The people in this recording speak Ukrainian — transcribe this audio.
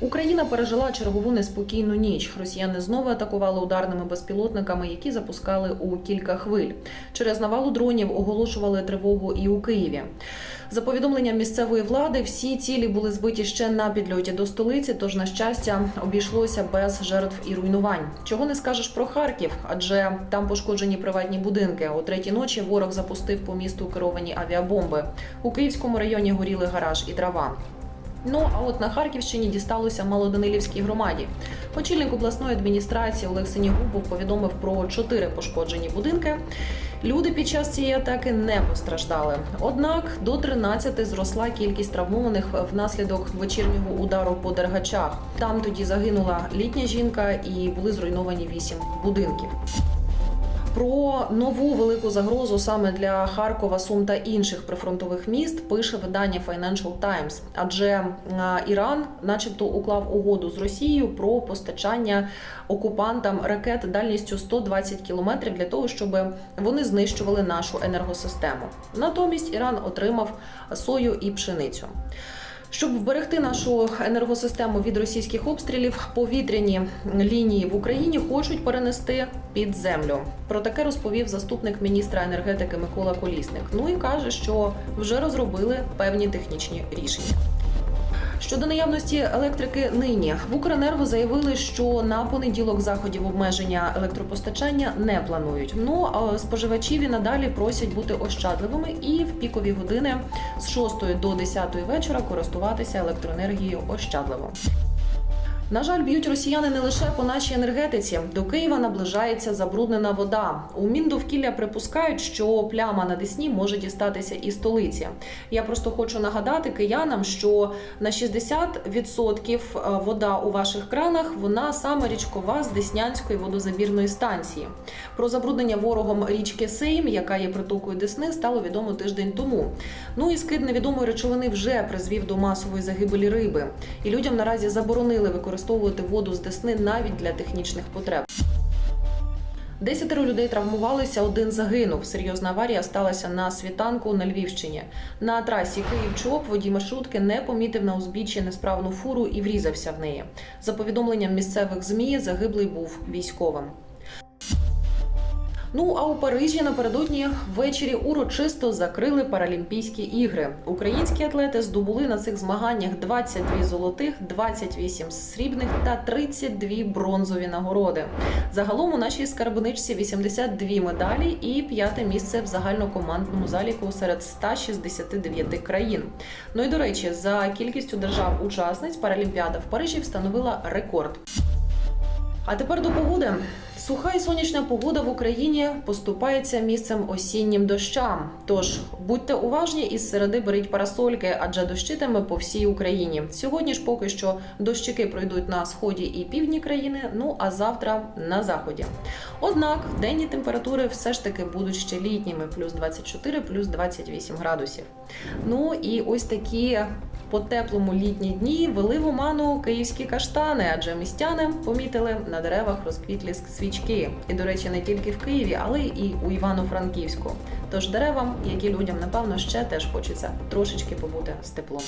Україна пережила чергову неспокійну ніч. Росіяни знову атакували ударними безпілотниками, які запускали у кілька хвиль. Через навалу дронів оголошували тривогу і у Києві. За повідомленням місцевої влади, всі цілі були збиті ще на підльоті до столиці. Тож, на щастя, обійшлося без жертв і руйнувань. Чого не скажеш про Харків, адже там пошкоджені приватні будинки. О третій ночі ворог запустив по місту керовані авіабомби. У Київському районі горіли гараж і трава. Ну а от на Харківщині дісталося Малоданилівській громаді. Очільник обласної адміністрації Олег Синігубов повідомив про чотири пошкоджені будинки. Люди під час цієї атаки не постраждали. Однак до 13 зросла кількість травмованих внаслідок вечірнього удару по дергачах. Там тоді загинула літня жінка і були зруйновані вісім будинків. Про нову велику загрозу саме для Харкова, Сум та інших прифронтових міст пише видання Financial Times. Адже Іран, начебто, уклав угоду з Росією про постачання окупантам ракет дальністю 120 кілометрів для того, щоб вони знищували нашу енергосистему. Натомість Іран отримав сою і пшеницю. Щоб вберегти нашу енергосистему від російських обстрілів, повітряні лінії в Україні хочуть перенести під землю. Про таке розповів заступник міністра енергетики Микола Колісник. Ну і каже, що вже розробили певні технічні рішення. Щодо наявності електрики нині в Укренерго заявили, що на понеділок заходів обмеження електропостачання не планують. Ну а споживачів і надалі просять бути ощадливими і в пікові години з 6 до 10 вечора користуватися електроенергією ощадливо. На жаль, б'ють росіяни не лише по нашій енергетиці. До Києва наближається забруднена вода. У Міндовкілля припускають, що пляма на Десні може дістатися і столиці. Я просто хочу нагадати киянам, що на 60% вода у ваших кранах вона саме річкова з Деснянської водозабірної станції. Про забруднення ворогом річки Сейм, яка є притокою Десни, стало відомо тиждень тому. Ну і скид невідомої речовини вже призвів до масової загибелі риби. І людям наразі заборонили використовувати воду з Десни навіть для технічних потреб. Десятеро людей травмувалися, один загинув. Серйозна аварія сталася на світанку на Львівщині. На трасі Київ-Чоп водій маршрутки не помітив на узбіччі несправну фуру і врізався в неї. За повідомленням місцевих змі, загиблий був військовим. Ну а у Парижі напередодні ввечері урочисто закрили Паралімпійські ігри. Українські атлети здобули на цих змаганнях 22 золотих, 28 срібних та 32 бронзові нагороди. Загалом у нашій скарбничці 82 медалі і п'яте місце в загальнокомандному заліку серед 169 країн. Ну і до речі, за кількістю держав-учасниць Паралімпіада в Парижі встановила рекорд. А тепер до погоди. Суха і сонячна погода в Україні поступається місцем осіннім дощам. Тож будьте уважні із середи беріть парасольки, адже дощитиме по всій Україні. Сьогодні ж поки що дощики пройдуть на сході і півдні країни. Ну а завтра на заході. Однак денні температури все ж таки будуть ще літніми: плюс 24, плюс 28 градусів. Ну і ось такі по теплому літні дні вели в оману київські каштани, адже містяни помітили на деревах розквітлі свічки. І, до речі, не тільки в Києві, але і у Івано-Франківську. Тож деревам, які людям, напевно, ще теж хочеться трошечки побути з теплом.